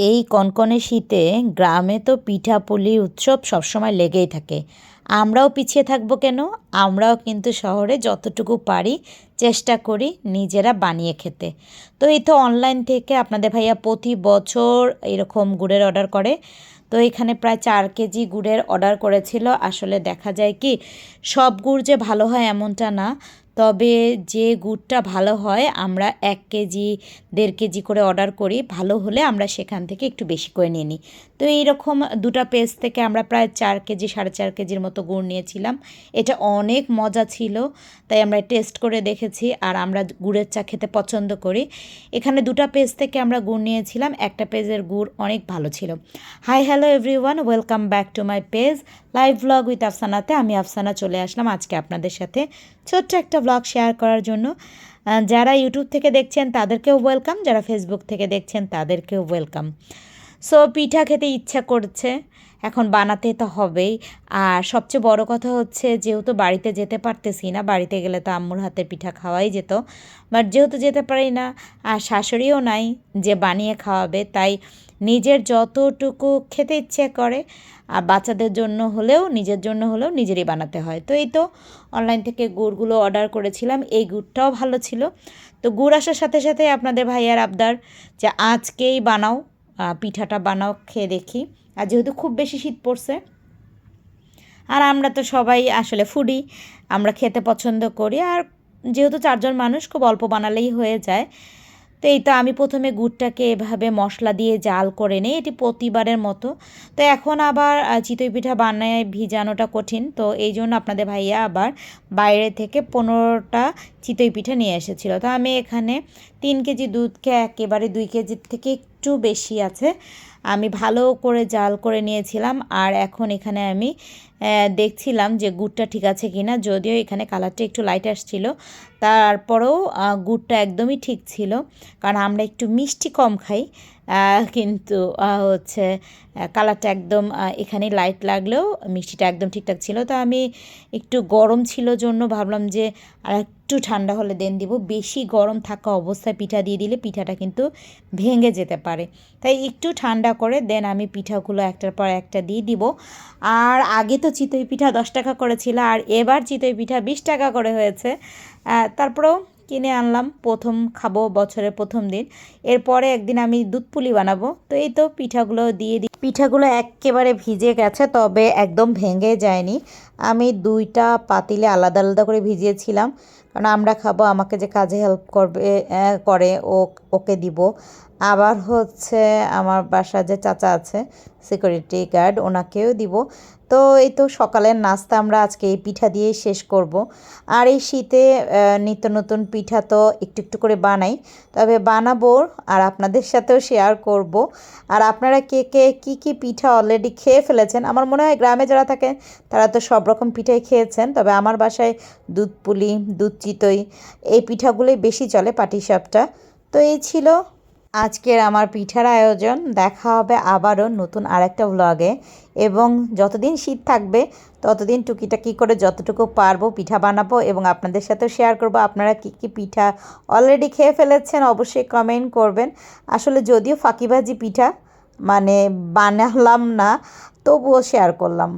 এই কনকনে শীতে গ্রামে তো পিঠাপুলি উৎসব সবসময় লেগেই থাকে। আমরাও পিছিয়ে থাকব কেন? আমরাও কিন্তু শহরে যতটুকু পারি চেষ্টা করি নিজেরা বানিয়ে খেতে। তো এই তো অনলাইন থেকে আপনাদের ভাইয়া প্রতি বছর এরকম গুড়ের অর্ডার করে। তো এখানে প্রায় চার কেজি গুড়ের অর্ডার করেছিল। আসলে দেখা যায় কি, সব গুড় যে ভালো হয় এমনটা না। তবে যে গুড়টা ভালো হয়, আমরা এক কেজি, দেড় কেজি করে অর্ডার করি, ভালো হলে আমরা সেখান থেকে একটু বেশি করে নিয়ে নিই। তো এইরকম দুটা পেজ থেকে আমরা প্রায় চার কেজি, সাড়ে চার কেজির মতো গুড় নিয়েছিলাম। এটা অনেক মজা ছিল, তাই আমরা টেস্ট করে দেখেছি আর আমরা গুড়ের চা খেতে পছন্দ করি। এখানে দুটা পেজ থেকে আমরা গুড় নিয়েছিলাম, একটা পেজের গুড় অনেক ভালো ছিল। Hi hello everyone welcome back to my page live blog with আফসানাতে আমি আফসানা চলে আসলাম আজকে আপনাদের সাথে। ছোট্ট একটা ব্লগ শেয়ার করার জন্য। যারা ইউটিউব থেকে দেখছেন, তাদেরকেও ওয়েলকাম যারা ফেসবুক থেকে দেখছেন, তাদেরকেও ওয়েলকাম সো পিঠা খেতে ইচ্ছা করছে। এখন বানাতে তো হবেই। আর সবচেয়ে বড় কথা হচ্ছে, যেহেতু বাড়িতে যেতে পারতেছি না, বাড়িতে গেলে তো আম্মুর হাতের পিঠা খাওয়াই যেত। বাট যেহেতু যেতে পারি না, আর শাশুড়িও নাই, যে বানিয়ে খাওয়াবে, তাই নিজের যতটুকু খেতে ইচ্ছে করে, আর বাচ্চাদের জন্য হলেও, নিজের জন্য হলেও নিজেরই বানাতে হয়। তো এই তো অনলাইন থেকে গুড়গুলো অর্ডার করেছিলাম, এই গুড়টাও ভালো ছিল। তো গুড় আসার সাথে সাথে আপনাদের ভাইয়ার আবদার যে আজকেই বানাও পিঠাটা বানাও, খেয়ে দেখি। আর যেহেতু খুব বেশি শীত পড়ছে, আর আমরা তো সবাই আসলে ফুডি আমরা খেতে পছন্দ করি। আর যেহেতু চারজন মানুষ, খুব অল্প বানালেই হয়ে যায়। তো এই তো আমি প্রথমে গুড়টাকে এভাবে মশলা দিয়ে জাল করে নিই, এটি প্রতিবারের মতো। তো এখন আবার চিতই পিঠা বানায় ভিজানোটা কঠিন। তো এই জন্য আপনাদের ভাইয়া আবার বাইরে থেকে পনেরোটা চিতই পিঠা নিয়ে এসেছিল। তো আমি এখানে তিন কেজি দুধকে একেবারে দুই কেজির থেকে একটু বেশি আছে। আমি ভালো করে জাল করে নিয়েছিলাম আর এখন এখানে আমি দেখছিলাম যে গুড়টা ঠিক আছে কি না যদিও এখানে কালারটা একটু লাইট আসছিল। তারপরেও গুড়টা একদমই ঠিক ছিল, কারণ আমরা একটু মিষ্টি কম খাই কিন্তু হচ্ছে কালারটা একদম এখানে লাইট লাগলেও মিষ্টিটা একদম ঠিকঠাক ছিল। তো আমি একটু গরম ছিল জন্য ভাবলাম যে আর একটু ঠান্ডা হলে দেন দিব। বেশি গরম থাকা অবস্থায় পিঠা দিয়ে দিলে পিঠাটা কিন্তু ভেঙে যেতে পারে। তাই একটু ঠান্ডা করে দেন আমি পিঠাগুলো একটার পর একটা দিয়ে দিব। আর আগে তো চিতই পিঠা দশ টাকা করেছিল, আর এবার চিতই পিঠা বিশ টাকা করে হয়েছে। তারপরেও কিনে আনলাম, প্রথম খাব বছরের প্রথম দিন। এরপরে একদিন আমি দুধ পুলি বানাবো। তো এই তো পিঠাগুলো দিয়ে দিই পিঠাগুলো একেবারে ভিজে গেছে, তবে একদম ভেঙে যায়নি। আমি দুইটা পাতিলে আলাদা আলাদা করে ভিজিয়েছিলাম। কারণ আমরা খাব, আমাকে যে কাজে হেল্প করবে করে, ও ওকে দিব। আবার হচ্ছে আমার বাসা যে চাচা আছে সিকিউরিটি গার্ড ওনাকেও দিব। তো এই তো সকালের নাস্তা আমরা আজকে এই পিঠা দিয়েই শেষ করব। আর এই শীতে নিত্য নতুন পিঠা তো একটু একটু করে বানাই। তবে বানাবো আর আপনাদের সাথেও শেয়ার করব। আর আপনারা কে কে, কী কী পিঠা অলরেডি খেয়ে ফেলেছেন? আমার মনে হয় গ্রামে যারা থাকেন, তারা তো সব রকম পিঠাই খেয়েছেন। তবে আমার বাসায় দুধ পুলি, দুধ চিতই, এই পিঠাগুলোই বেশি চলে পাটিসাপটা। তো এই ছিল আজকের আমার পিঠার আয়োজন। দেখা হবে আবারও নতুন আরেকটা ব্লগে এবং যতদিন শীত থাকবে, ততদিন টুকিটাকি করে যতটুকু পারব পিঠা বানাবো এবং আপনাদের সাথেও শেয়ার করব। আপনারা কী কী পিঠা অলরেডি খেয়ে ফেলেছেন অবশ্যই কমেন্ট করবেন। আসলে যদিও ফাঁকিবাজি পিঠা মানে বানালাম না, তবুও শেয়ার করলাম।